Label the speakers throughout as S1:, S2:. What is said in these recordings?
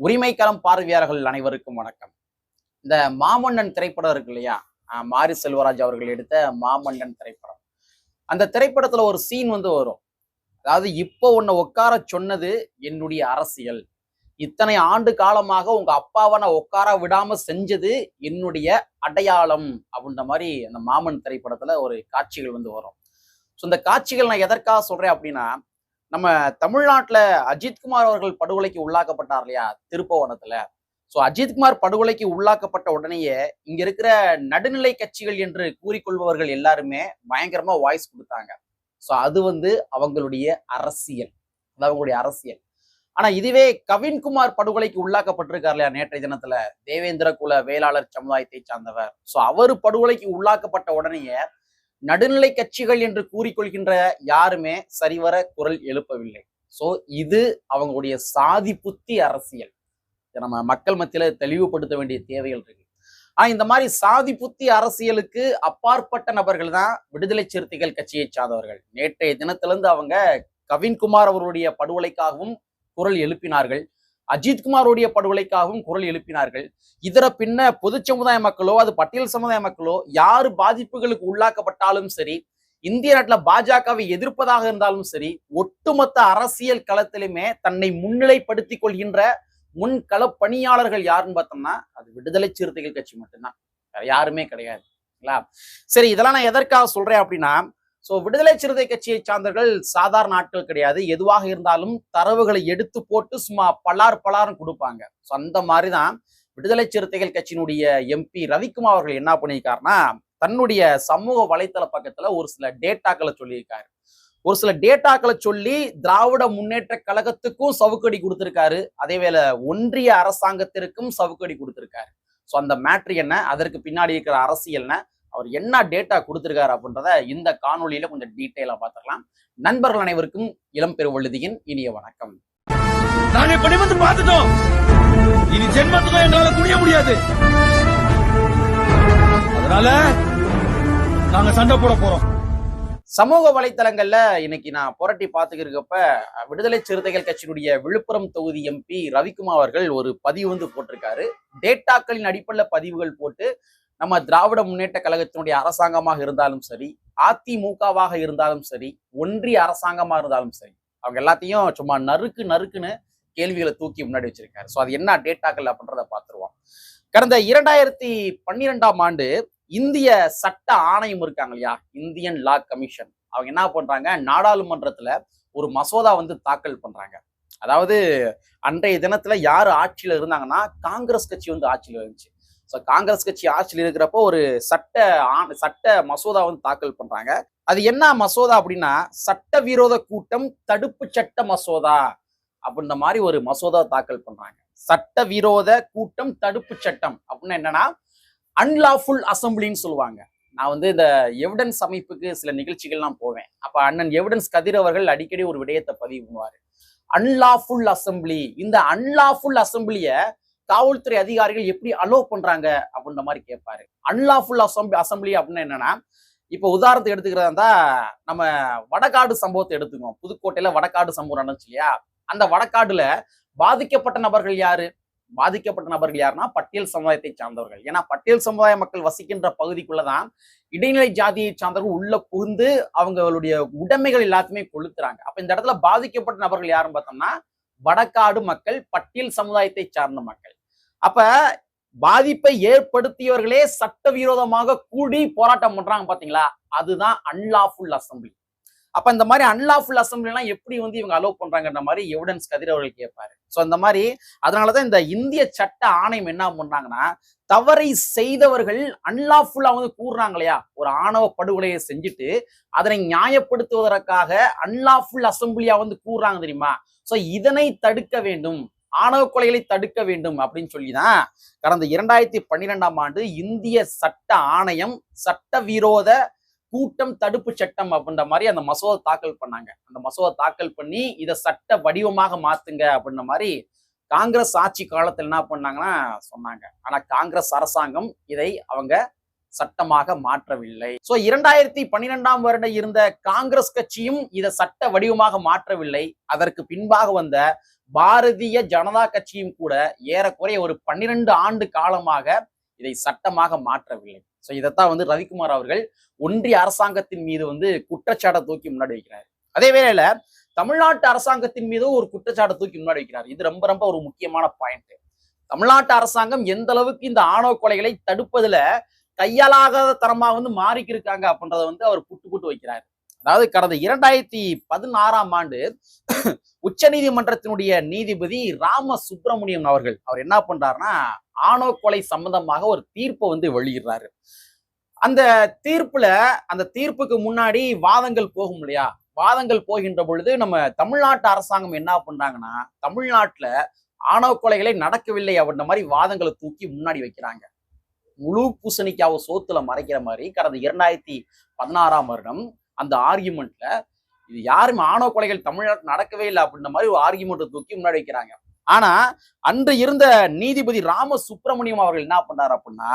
S1: உரிமைக்களம் பார்வையாளர்கள் அனைவருக்கும் வணக்கம். இந்த மாமன்னன் திரைப்படம் இருக்கு இல்லையா? மாரி செல்வராஜ் அவர்கள் எடுத்த மாமன்னன் திரைப்படம். அந்த திரைப்படத்துல ஒரு சீன் வந்து வரும். அதாவது இப்போ உன்னை உட்கார சொன்னது என்னுடைய அரசியல். இத்தனை ஆண்டு காலமாக உங்க அப்பாவை நான் உட்கார விடாம செஞ்சது என்னுடைய அடையாளம் அப்படின்ற மாதிரி அந்த மாமன் திரைப்படத்துல ஒரு காட்சிகள் வந்து வரும். ஸோ இந்த காட்சிகள் நான் எதற்காக சொல்றேன் அப்படின்னா நம்ம தமிழ்நாட்டுல அஜித்குமார் அவர்கள் படுகொலைக்கு உள்ளாக்கப்பட்டார் இல்லையா? திருப்பவனத்துல. ஸோ அஜித்குமார் படுகொலைக்கு உள்ளாக்கப்பட்ட உடனேயே இங்க இருக்கிற நடுநிலை கட்சிகள் என்று கூறிக்கொள்பவர்கள் எல்லாருமே பயங்கரமா வாய்ஸ் கொடுத்தாங்க. ஸோ அது வந்து அவங்களுடைய அரசியல். அது அவங்களுடைய அரசியல். ஆனா இதுவே கவின்குமார் படுகொலைக்கு உள்ளாக்கப்பட்டிருக்கார் இல்லையா நேற்றைய தினத்துல? தேவேந்திர குல வேளாளர் சமுதாயத்தை சார்ந்தவர். ஸோ அவர் படுகொலைக்கு உள்ளாக்கப்பட்ட உடனேயே நடுநிலை கட்சிகள் என்று கூறிக்கொள்கின்ற யாருமே சரிவர குரல் எழுப்பவில்லை. ஸோ இது அவங்களுடைய சாதி புத்தி அரசியல். இதை நம்ம மக்கள் மத்தியில தெளிவுபடுத்த வேண்டிய தேவைகள் இருக்கு. ஆனா இந்த மாதிரி சாதி புத்தி அரசியலுக்கு அப்பாற்பட்ட நபர்கள் தான் விடுதலை சிறுத்தைகள் கட்சியை சார்ந்தவர்கள். நேற்றைய தினத்திலிருந்து அவங்க கவின்குமார் அவருடைய படுகொலைக்காகவும் குரல் எழுப்பினார்கள். அஜித்குமாருடைய படுகொலைக்காகவும் குரல் எழுப்பினார்கள். இதர பின்ன பொது சமுதாய மக்களோ அது பட்டியல் சமுதாய மக்களோ யாரு பாதிப்புகளுக்கு உள்ளாக்கப்பட்டாலும் சரி இந்திய நாட்டில் பாஜகவை எதிர்ப்பதாக இருந்தாலும் சரி ஒட்டுமொத்த அரசியல் களத்திலுமே தன்னை முன்னிலைப்படுத்திக் கொள்கின்ற முன்கள பணியாளர்கள் யாருன்னு பார்த்தோம்னா அது விடுதலை சிறுத்தைகள் கட்சி மட்டும்தான். வேற யாருமே கிடையாது. சரி இதெல்லாம் நான் எதற்காக சொல்றேன் அப்படின்னா ஸோ விடுதலை சிறுத்தை கட்சியை சார்ந்தவர்கள் சாதாரண ஆட்கள் கிடையாது. எதுவாக இருந்தாலும் தரவுகளை எடுத்து போட்டு சும்மா பலார் பலாரும் கொடுப்பாங்க. ஸோ அந்த மாதிரி தான் விடுதலை சிறுத்தைகள் கட்சியினுடைய எம்பி ரவிக்குமார் அவர்கள் என்ன பண்ணியிருக்காருன்னா தன்னுடைய சமூக வலைத்தள பக்கத்துல ஒரு சில டேட்டாக்களை சொல்லியிருக்காரு. ஒரு சில டேட்டாக்களை சொல்லி திராவிட முன்னேற்ற கழகத்துக்கும் சவுக்கடி கொடுத்திருக்காரு. அதே வேளை ஒன்றிய அரசாங்கத்திற்கும் சவுக்கடி கொடுத்திருக்காரு. ஸோ அந்த மேட்ரு என்ன? அதற்கு பின்னாடி இருக்கிற அரசியல் என்ன அவர் என்ன டேட்டா கொடுத்திருக்காரு அப்படின்றத இந்த காணொலியில கொஞ்சம் டீட்டெயிலா பார்த்துக்கலாம் நண்பர்கள் அனைவருக்கும் இளம் பெருவழுதியின் இனிய வணக்கம்.
S2: நாங்க பார்த்துட்டோம். இனி ஜென்மத்துக்கும் எங்களால குனிய முடியாது. அதனால நாங்க சண்டை போட போறோம்.
S1: சமூக வலைத்தளங்கள்ல இன்னைக்கு நான் புரட்டி பார்த்துக்கிறப்ப விடுதலை சிறுத்தைகள் கட்சியினுடைய விழுப்புரம் தொகுதி எம்பி ரவிக்குமார் அவர்கள் ஒரு பதிவு வந்து போட்டிருக்காரு. டேட்டாக்களின் அடிப்படையில் பதிவுகள் போட்டு நம்ம திராவிட முன்னேற்ற கழகத்தினுடைய அரசாங்கமாக இருந்தாலும் சரி அதிமுகவாக இருந்தாலும் சரி ஒன்றிய அரசாங்கமா இருந்தாலும் சரி அவங்க எல்லாத்தையும் சும்மா நறுக்கு நறுக்குன்னு கேள்விகளை தூக்கி முன்னாடி வச்சிருக்காரு. ஸோ அது என்ன டேட்டாக்கள் அப்படின்றத பார்த்துருவோம். கடந்த இரண்டாயிரத்தி பன்னிரெண்டாம் ஆண்டு இந்திய சட்ட ஆணையம் இருக்காங்க இல்லையா? Indian law commission. அவங்க என்ன பண்றாங்க? நாடாளுமன்றத்துல ஒரு மசோதா வந்து தாக்கல் பண்றாங்க. அதாவது அன்றைய தினத்துல யார் ஆட்சியில இருந்தாங்கன்னா காங்கிரஸ் கட்சி வந்து ஆட்சியில இருந்துச்சு. ஸோ காங்கிரஸ் கட்சி ஆட்சியில் இருக்கிறப்போ ஒரு சட்ட ஆ- சட்ட மசோதா வந்து தாக்கல் பண்றாங்க. அது என்ன மசோதா அப்படின்னா சட்டவிரோத கூட்டம் தடுப்பு சட்ட மசோதா அப்படின்ற மாதிரி ஒரு மசோதா தாக்கல் பண்றாங்க. சட்டவிரோத கூட்டம் தடுப்பு சட்டம் அப்படின்னு என்னன்னா அன்லாஃபுல் அசம்பிளின்னு சொல்லுவாங்க. நான் வந்து இந்த எவிடன்ஸ் அமைப்புக்கு சில நிகழ்ச்சிகள்லாம் போவேன். அப்போ அண்ணன் எவிடன்ஸ் கதிர் அவர்கள் அடிக்கடி ஒரு விடயத்தை பதிவு பண்ணுவாரு அன்லாஃபுல் அசம்பிளி இந்த அன்லாஃபுல் அசம்பிளியை காவல்துறை அதிகாரிகள் எப்படி அலோ பண்றாங்க அப்படின்ற மாதிரி கேட்பாரு. அன்லாஃபுல் அசம்பிளி அசம்பிளி அப்படின்னு என்னன்னா இப்போ உதாரணத்துக்கு எடுத்துக்கிறதா இருந்தா நம்ம வடகாடு சம்பவத்தை எடுத்துக்குவோம் புதுக்கோட்டையில வடகாடு சம்பவம் நடந்துச்சு இல்லையா? அந்த வடக்காடுல பாதிக்கப்பட்ட நபர்கள் யாரு? பாதிக்கப்பட்ட நபர்கள் யாருன்னா பட்டியல் சமுதாயத்தை சார்ந்தவர்கள். ஏன்னா பட்டியல் சமுதாய மக்கள் வசிக்கின்ற பகுதிக்குள்ளதான் இடைநிலை ஜாதியை சார்ந்தவர்கள் உள்ள புகுந்து அவங்களுடைய உடைமைகள் எல்லாத்தையுமே கொளுத்துறாங்க. அப்ப இந்த இடத்துல பாதிக்கப்பட்ட நபர்கள் யாருன்னு பார்த்தோம்னா வடக்காடு மக்கள் பட்டியல் சமுதாயத்தை சார்ந்த மக்கள். அப்ப பாதிப்பை ஏற்படுத்தியவர்களே சட்டவிரோதமாக கூடி போராட்டம் பண்றாங்க பாத்தீங்களா? அதுதான் அன்லாஃபுல் அசம்பிளி அப்ப இந்த மாதிரி அன்லாஃபுல் அசம்பிளிலாம் எப்படி வந்து இவங்க அலோவ் பண்றாங்கன்ற மாதிரி எவிடன்ஸ் கதிர் அவர்கள் கேட்பாரு. சோ அந்த மாதிரி அதனாலதான் இந்த இந்திய சட்ட ஆணையம் என்ன பண்றாங்கன்னா தவறை செய்தவர்கள் அன்லாஃபுல்லா வந்து கூறுறாங்க இல்லையா? ஒரு ஆணவ படுகொலையை செஞ்சுட்டு அதனை நியாயப்படுத்துவதற்காக அன்லாஃபுல் அசம்பிளியா வந்து கூறுறாங்க தெரியுமா? சோ இதனை தடுக்க வேண்டும். ஆணவ கொலைகளை தடுக்க வேண்டும் அப்படின்னு சொல்லிதான் கடந்த இரண்டாயிரத்தி பன்னிரெண்டாம் ஆண்டு இந்திய சட்ட ஆணையம் சட்டவிரோத கூட்டம் தடுப்பு சட்டம் அப்படின்ற மாதிரி அந்த மசோதா தாக்கல் பண்ணாங்க. அந்த மசோதா தாக்கல் பண்ணி இதை சட்ட வடிவமாக மாத்துங்க அப்படின்ற மாதிரி காங்கிரஸ் ஆட்சி காலத்தில் என்ன பண்ணாங்கன்னா சொன்னாங்க. ஆனா காங்கிரஸ் அரசாங்கம் இதை அவங்க சட்டமாக மாற்றவில்லை. சோ இரண்டாயிரத்தி பன்னிரெண்டாம் வருடம் இருந்த காங்கிரஸ் கட்சியும் இதை சட்ட வடிவமாக மாற்றவில்லை. அதற்கு பின்பாக வந்த பாரதிய ஜனதா கட்சியும் கூட ஏறக்குறைய ஒரு பன்னிரண்டு ஆண்டு காலமாக இதை சட்டமாக மாற்றவில்லை. ஸோ இதைத்தான் வந்து ரவிக்குமார் அவர்கள் ஒன்றிய அரசாங்கத்தின் மீது வந்து குற்றச்சாட்டை தூக்கி முன்னாடி வைக்கிறார். அதே வேளையில தமிழ்நாட்டு அரசாங்கத்தின் மீதும் ஒரு குற்றச்சாட்டை தூக்கி முன்னாடி வைக்கிறார். இது ரொம்ப ரொம்ப ஒரு முக்கியமான பாயிண்ட் தமிழ்நாட்டு அரசாங்கம் எந்த அளவுக்கு இந்த ஆணவ கொலைகளை தடுப்பதுல கையாலாகாத தரமா வந்து மாறிக்கிருக்காங்க அப்படின்றத வந்து அவர் புட்டு புட்டு வைக்கிறார். அதாவது கடந்த இரண்டாயிரத்தி பதினாறாம் ஆண்டு உச்ச நீதிமன்றத்தினுடைய நீதிபதி ராம சுப்பிரமணியம் அவர்கள் அவர் என்ன பண்றாருன்னா ஆணோ கொலை சம்பந்தமாக ஒரு தீர்ப்பை வந்து வெளியிடுறாரு. அந்த தீர்ப்புல அந்த தீர்ப்புக்கு முன்னாடி வாதங்கள் போகும் இல்லையா? வாதங்கள் போகின்ற பொழுது நம்ம தமிழ்நாட்டு அரசாங்கம் என்ன பண்றாங்கன்னா தமிழ்நாட்டுல ஆணவ கொலைகளை நடக்கவில்லை அப்படின்ற மாதிரி வாதங்களை தூக்கி முன்னாடி வைக்கிறாங்க. முழு பூசணிக்காவை சோத்துல மறைக்கிற மாதிரி கடந்த இரண்டாயிரத்தி பதினாறாம் வருடம் அந்த ஆர்கியூமெண்ட்ல இது யாரும் ஆணவ கொலைகள் தமிழ்நாட்டில் நடக்கவே இல்லை அப்படின்ற மாதிரி ஒரு ஆர்கியூமெண்ட்டை தூக்கி முன்னாடி வைக்கிறாங்க. ஆனா அன்று இருந்த நீதிபதி ராம சுப்பிரமணியம் அவர்கள் என்ன பண்ணார் அப்படின்னா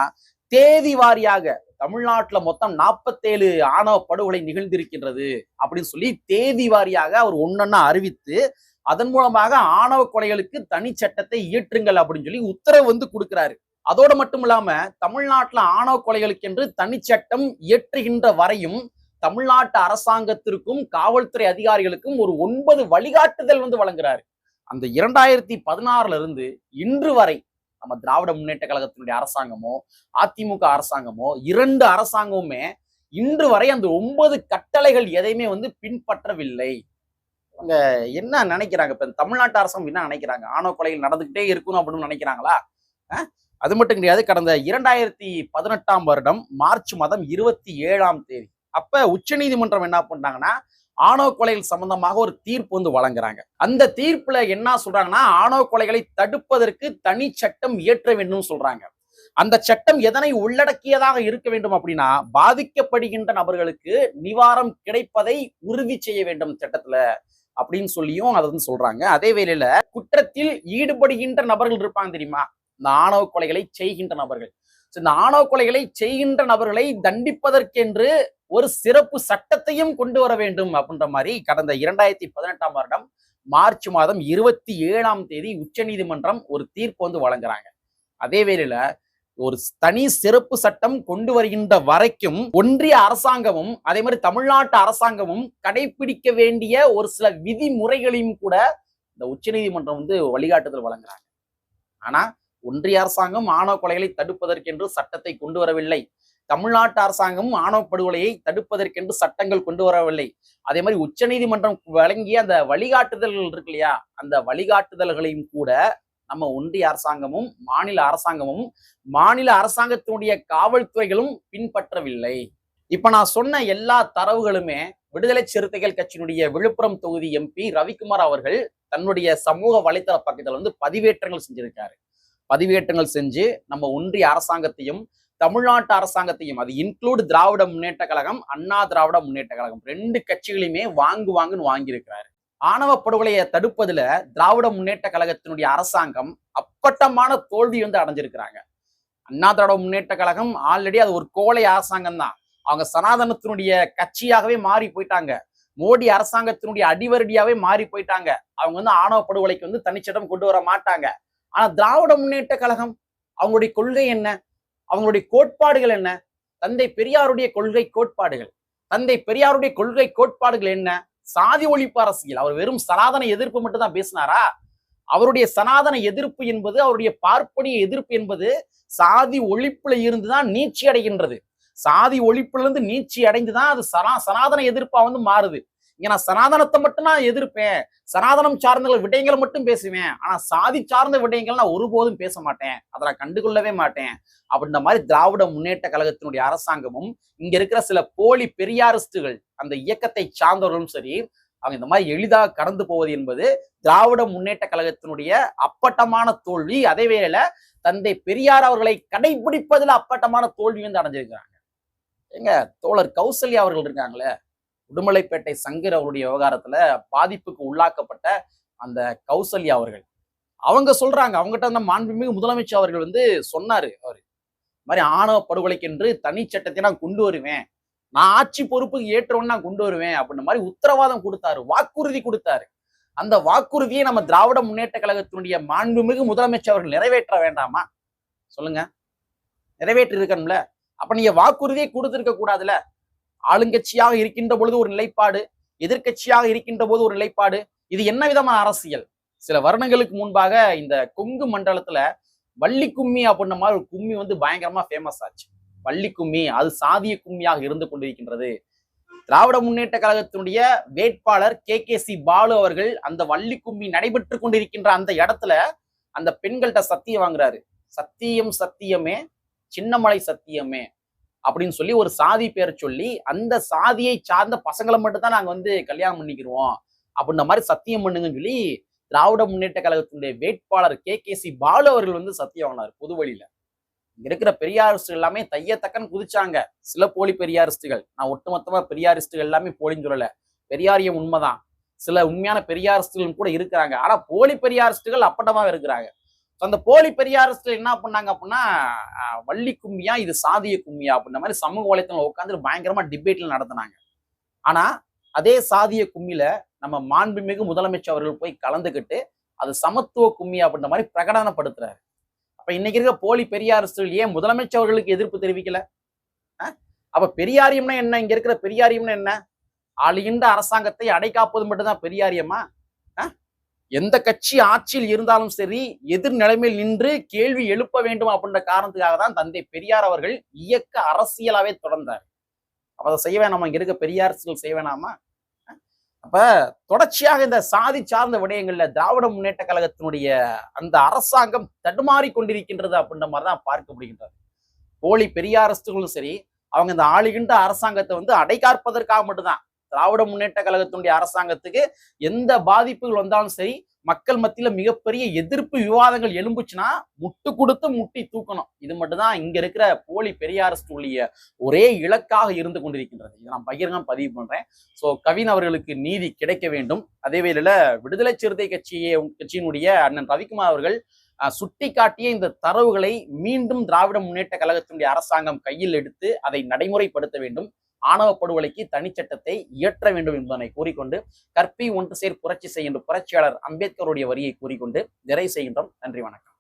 S1: தேதி வாரியாக தமிழ்நாட்டுல மொத்தம் நாற்பத்தேழு ஆணவ படுகொலை நிகழ்ந்திருக்கின்றது அப்படின்னு சொல்லி தேதி வாரியாக அவர் ஒன்னொன்னா அறிவித்து அதன் மூலமாக ஆணவ கொலைகளுக்கு தனி சட்டத்தை இயற்றுங்கள் அப்படின்னு சொல்லி உத்தரவு வந்து கொடுக்கிறாரு. அதோடு மட்டும் இல்லாம தமிழ்நாட்டுல ஆணவ கொலைகளுக்கு என்று தனிச்சட்டம் இயற்றுகின்ற வரையும் தமிழ்நாட்டு அரசாங்கத்திற்கும் காவல்துறை அதிகாரிகளுக்கும் ஒரு ஒன்பது வழிகாட்டுதல் வந்து வழங்குறாரு. அந்த இரண்டாயிரத்தி பதினாறுல இருந்து இன்று வரை நம்ம திராவிட முன்னேற்ற கழகத்தினுடைய அரசாங்கமோ அதிமுக அரசாங்கமோ இரண்டு அரசாங்கமுமே இன்று வரை அந்த ஒன்பது கட்டளைகள் எதையுமே வந்து பின்பற்றவில்லை. அவங்க என்ன நினைக்கிறாங்க? இப்ப தமிழ்நாட்டு அரசாங்கம் என்ன நினைக்கிறாங்க? ஆணவ கொலைகள் நடந்துகிட்டே இருக்கணும் அப்படின்னு நினைக்கிறாங்களா? அஹ்? அது மட்டும் கிடையாது. கடந்த இரண்டாயிரத்தி பதினெட்டாம் வருடம் மார்ச் மாதம் இருபத்தி ஏழாம் தேதி அப்ப உச்சநீதிமன்றம் என்ன பண்றாங்கன்னா ஆணவ கொலைகள் சம்பந்தமாக ஒரு தீர்ப்பு வந்து வழங்குறாங்க. அந்த தீர்ப்புல என்ன சொல்றாங்கன்னா ஆணவ கொலைகளை தடுப்பதற்கு தனி சட்டம் இயற்ற வேண்டும் சொல்றாங்க. அந்த சட்டம் எதனை உள்ளடக்கியதாக இருக்க வேண்டும் அப்படின்னா பாதிக்கப்படுகின்ற நபர்களுக்கு நிவாரம் கிடைப்பதை உறுதி செய்ய வேண்டும் சட்டத்துல அப்படின்னு சொல்லியும் அதை வந்து சொல்றாங்க. அதே வேளையில குற்றத்தில் ஈடுபடுகின்ற நபர்கள் இருப்பாங்க தெரியுமா? இந்த ஆணவ கொலைகளை செய்கின்ற நபர்கள். இந்த ஆணவ கொலைகளை செய்கின்ற நபர்களை தண்டிப்பதற்கென்று ஒரு சிறப்பு சட்டத்தையும் கொண்டு வர வேண்டும் அப்படின்ற மாதிரி கடந்த இரண்டாயிரத்தி பதினெட்டாம் வருடம் மார்ச் மாதம் இருபத்தி ஏழாம் தேதி உச்சநீதிமன்றம் ஒரு தீர்ப்பு வந்து வழங்குறாங்க. அதே வேளையில ஒரு தனி சிறப்பு சட்டம் கொண்டு வருகின்ற வரைக்கும் ஒன்றிய அரசாங்கமும் அதே மாதிரி தமிழ்நாட்டு அரசாங்கமும் கடைபிடிக்க வேண்டிய ஒரு சில விதிமுறைகளையும் கூட இந்த உச்சநீதிமன்றம் வந்து வழிகாட்டுதல் வழங்குறாங்க. ஆனா ஒன்றிய அரசாங்கம் ஆணவ கொலைகளை தடுப்பதற்கென்று சட்டத்தை கொண்டு வரவில்லை தமிழ்நாட்டு அரசாங்கம் ஆணவ படுகொலையை தடுப்பதற்கென்று சட்டங்கள் கொண்டு வரவில்லை அதே மாதிரி உச்சநீதிமன்றம் வழங்கிய அந்த வழிகாட்டுதல்கள் இருக்கு இல்லையா? அந்த வழிகாட்டுதல்களையும் கூட நம்ம ஒன்றிய அரசாங்கமும் மாநில அரசாங்கமும் மாநில அரசாங்கத்தினுடைய காவல்துறைகளும் பின்பற்றவில்லை. இப்ப நான் சொன்ன எல்லா தரவுகளுமே விடுதலை சிறுத்தைகள் கட்சியினுடைய விழுப்புரம் தொகுதி எம்பி ரவிக்குமார் அவர்கள் தன்னுடைய சமூக வலைத்தள பக்கத்தில் வந்து பதிவேற்றங்கள் செஞ்சிருக்காரு. பதிவேற்றங்கள் செஞ்சு நம்ம ஒன்றிய அரசாங்கத்தையும் தமிழ்நாட்டு அரசாங்கத்தையும் அது இன்க்ளூட் திராவிட முன்னேற்ற கழகம் அண்ணா திராவிட முன்னேற்ற கழகம் ரெண்டு கட்சிகளையுமே வாங்கு வாங்குன்னு வாங்கியிருக்கிறாரு. ஆணவ படுகொலையை தடுப்பதுல திராவிட முன்னேற்ற கழகத்தினுடைய அரசாங்கம் அப்பட்டமான தோல்வி வந்து அடைஞ்சிருக்கிறாங்க. அண்ணா திராவிட முன்னேற்ற கழகம் ஆல்ரெடி அது ஒரு கோலை அரசாங்கம் தான். அவங்க சனாதனத்தினுடைய கட்சியாகவே மாறி போயிட்டாங்க. மோடி அரசாங்கத்தினுடைய அடிவரடியாவே மாறி போயிட்டாங்க. அவங்க வந்து ஆணவ படுகொலைக்கு வந்து தனிச்சட்டம் கொண்டு வர மாட்டாங்க. ஆனா திராவிட முன்னேற்ற கழகம் அவங்களுடைய கொள்கை என்ன? அவங்களுடைய கோட்பாடுகள் என்ன? தந்தை பெரியாருடைய கொள்கை கோட்பாடுகள். தந்தை பெரியாருடைய கொள்கை கோட்பாடுகள் என்ன? சாதி ஒழிப்பு அரசியல். அவர் வெறும் சனாதன எதிர்ப்பு மட்டும் தான் பேசினாரா? அவருடைய சனாதன எதிர்ப்பு என்பது அவருடைய பார்ப்பனிய எதிர்ப்பு என்பது சாதி ஒழிப்புல இருந்துதான் நீச்சி அடைகின்றது. சாதி ஒழிப்புல இருந்து நீச்சி அடைந்துதான் அது சனா சனாதன எதிர்ப்பா வந்து மாறுது. இங்க நான் சனாதனத்தை மட்டும் நான் எதிர்ப்பேன். சனாதனம் சார்ந்த விடயங்களை மட்டும் பேசுவேன். ஆனா சாதி சார்ந்த விடயங்கள் நான் ஒருபோதும் பேச மாட்டேன். அதை நான் கண்டுகொள்ளவே மாட்டேன். அப்படின்ற மாதிரி திராவிட முன்னேற்ற கழகத்தினுடைய அரசாங்கமும் இங்க இருக்கிற சில போலி பெரியாரிஸ்டுகள் அந்த இயக்கத்தை சார்ந்தவர்களும் சரி அவங்க இந்த மாதிரி எளிதாக கடந்து போவது என்பது திராவிட முன்னேற்ற கழகத்தினுடைய அப்பட்டமான தோல்வி. அதே வேளை தந்தை பெரியார் அவர்களை கடைபிடிப்பதில் அப்பட்டமான தோல்வி வந்து அடைஞ்சிருக்கிறாங்க. எங்க தோழர் கௌசல்யா அவர்கள் இருக்காங்களே? உடுமலைப்பேட்டை சங்கர் அவருடைய விவகாரத்துல பாதிப்புக்கு உள்ளாக்கப்பட்ட அந்த கௌசல்யா அவர்கள். அவங்க சொல்றாங்க அவங்ககிட்ட அந்த மாண்புமிகு முதலமைச்சர் அவர்கள் வந்து சொன்னாரு அவரு. மாதிரி ஆணவ படுகொலைக்கென்று தனி சட்டத்தை நான் கொண்டு வருவேன். நான் ஆட்சி பொறுப்புக்கு ஏற்றவன் நான் கொண்டு வருவேன் அப்படின்ற மாதிரி உத்தரவாதம் கொடுத்தாரு வாக்குறுதி கொடுத்தாரு. அந்த வாக்குறுதியை நம்ம திராவிட முன்னேற்ற கழகத்தினுடைய மாண்புமிகு முதலமைச்சர் அவர்கள் நிறைவேற்ற வேண்டாமா? சொல்லுங்க. நிறைவேற்றி இருக்கணும்ல அப்ப நீங்க வாக்குறுதியை கொடுத்திருக்க கூடாதுல. ஆளுங்கட்சியாக இருக்கின்ற பொழுது ஒரு நிலைப்பாடு எதிர்க்கட்சியாக இருக்கின்ற போது ஒரு நிலைப்பாடு இது என்ன விதமான அரசியல்? சில வருடங்களுக்கு முன்பாக இந்த கொங்கு மண்டலத்துல வள்ளி கும்மி அப்படின்ற மாதிரி ஒரு கும்மி வந்து பயங்கரமா ஃபேமஸ் ஆச்சு. வள்ளி கும்மி அது சாதிய கும்மியாக இருந்து கொண்டிருக்கின்றது. திராவிட முன்னேற்ற கழகத்தினுடைய வேட்பாளர் கே. கே. சி. பாலு அவர்கள் அந்த வள்ளி கும்மி நடைபெற்று கொண்டிருக்கின்ற அந்த இடத்துல அந்த பெண்கள்கிட்ட சத்தியம் வாங்குறாரு. சத்தியம் சத்தியமே சின்னமலை சத்தியமே. அப்படின்னு சொல்லி ஒரு சாதி பேர் சொல்லி அந்த சாதியை சார்ந்த பசங்களை மட்டும் தான் நாங்க வந்து கல்யாணம் பண்ணிக்கிறோம் அப்படின்ற மாதிரி சத்தியம் பண்ணுங்கன்னு சொல்லி திராவிட முன்னேற்ற கழகத்தினுடைய வேட்பாளர் கே. கே. சி. பாலு அவர்கள் வந்து சத்தியம் ஆனார் பொது வழியில. இங்க இருக்கிற பெரியாரிஸ்டுகள் எல்லாமே தையத்தக்கன்னு குதிச்சாங்க. சில போலி பெரியாரிஸ்டுகள். நான் ஒட்டுமொத்தமா பெரியாரிஸ்டுகள் எல்லாமே போலின்னு சொல்லல. பெரியாரியம் உண்மைதான். சில உண்மையான பெரியாரிஸ்டுகளும் கூட இருக்கிறாங்க. ஆனா போலி பெரியாரிஸ்டுகள் அப்பட்டமாக இருக்கிறாங்க. So, அந்த போலி பெரியாரிஸ்டுகள் என்ன பண்ணாங்க அப்படின்னா வள்ளி கும்மியா இது சாதிய கும்மியா அப்படின்ற மாதிரி சமூக வலைத்தளம் உட்காந்து பயங்கரமா டிபேட்ல நடத்தினாங்க. ஆனா அதே சாதிய கும்மியில நம்ம மாண்புமிகு முதலமைச்சர் அவர்கள் போய் கலந்துக்கிட்டு அது சமத்துவ கும்மி அப்படின்ற மாதிரி பிரகடனப்படுத்துறாரு. அப்ப இன்னைக்கு இருக்க போலி பெரியாரிஸ்டுகள் ஏன் முதலமைச்சர் அவர்களுக்கு எதிர்ப்பு தெரிவிக்கல. அப்ப பெரியாரியம்னா என்ன? இங்க இருக்கிற பெரியாரியம்னா என்ன? ஆளுகின்ற அரசாங்கத்தை அடைக்காப்பது மட்டும்தான் பெரியாரியமா? எந்த கட்சி ஆட்சியில் இருந்தாலும் சரி எதிர் நிலைமையில் நின்று கேள்வி எழுப்ப வேண்டும் அப்படின்ற காரணத்துக்காக தான் தந்தை பெரியார் அவர்கள் இயக்க அரசியலாவே தொடர்ந்தார். அப்ப அதை செய்ய வேணாமா? இங்க இருக்க பெரியாரிஸ்டுகள் செய்ய வேணாமா? அப்ப தொடர்ச்சியாக இந்த சாதி சார்ந்த விடயங்கள்ல திராவிட முன்னேற்ற கழகத்தினுடைய அந்த அரசாங்கம் தடுமாறி கொண்டிருக்கின்றது அப்படின்ற மாதிரி தான் பார்க்கப்படுகின்றது. போலி பெரியாரஸ்டுகளும் சரி அவங்க இந்த ஆளுகின்ற அரசாங்கத்தை வந்து அடைகாற்பதற்காக மட்டும்தான். திராவிட முன்னேற்ற கழகத்தினுடைய அரசாங்கத்துக்கு எந்த பாதிப்புகள் வந்தாலும் சரி மக்கள் மத்தியில மிகப்பெரிய எதிர்ப்பு விவாதங்கள் எழும்புச்சுன்னா முட்டு கொடுத்து முட்டி தூக்கணும். இது மட்டும்தான் இங்க இருக்கிற போலி பெரியாரஸ்டுடைய ஒரே இலக்காக இருந்து கொண்டிருக்கின்றது. இதை நான் பகிரங்கம் பதிவு பண்றேன். சோ கவின் அவர்களுக்கு நீதி கிடைக்க வேண்டும். அதே வேளையில விடுதலை சிறுத்தை கட்சியை கட்சியினுடைய அண்ணன் ரவிக்குமார் அவர்கள் சுட்டி சுட்டிக்காட்டிய இந்த தரவுகளை மீண்டும் திராவிட முன்னேற்ற கழகத்தினுடைய அரசாங்கம் கையில் எடுத்து அதை நடைமுறைப்படுத்த வேண்டும். ஆணவ படுகொலைக்கு தனிச்சட்டத்தை இயற்ற வேண்டும் என்பதனை கூறிக்கொண்டு கற்பி ஒன்று சேர் புரட்சி செய்கின்ற புரட்சியாளர் அம்பேத்கருடைய வரியை கூறிக்கொண்டு நிறைவு செய்கின்றோம். நன்றி வணக்கம்.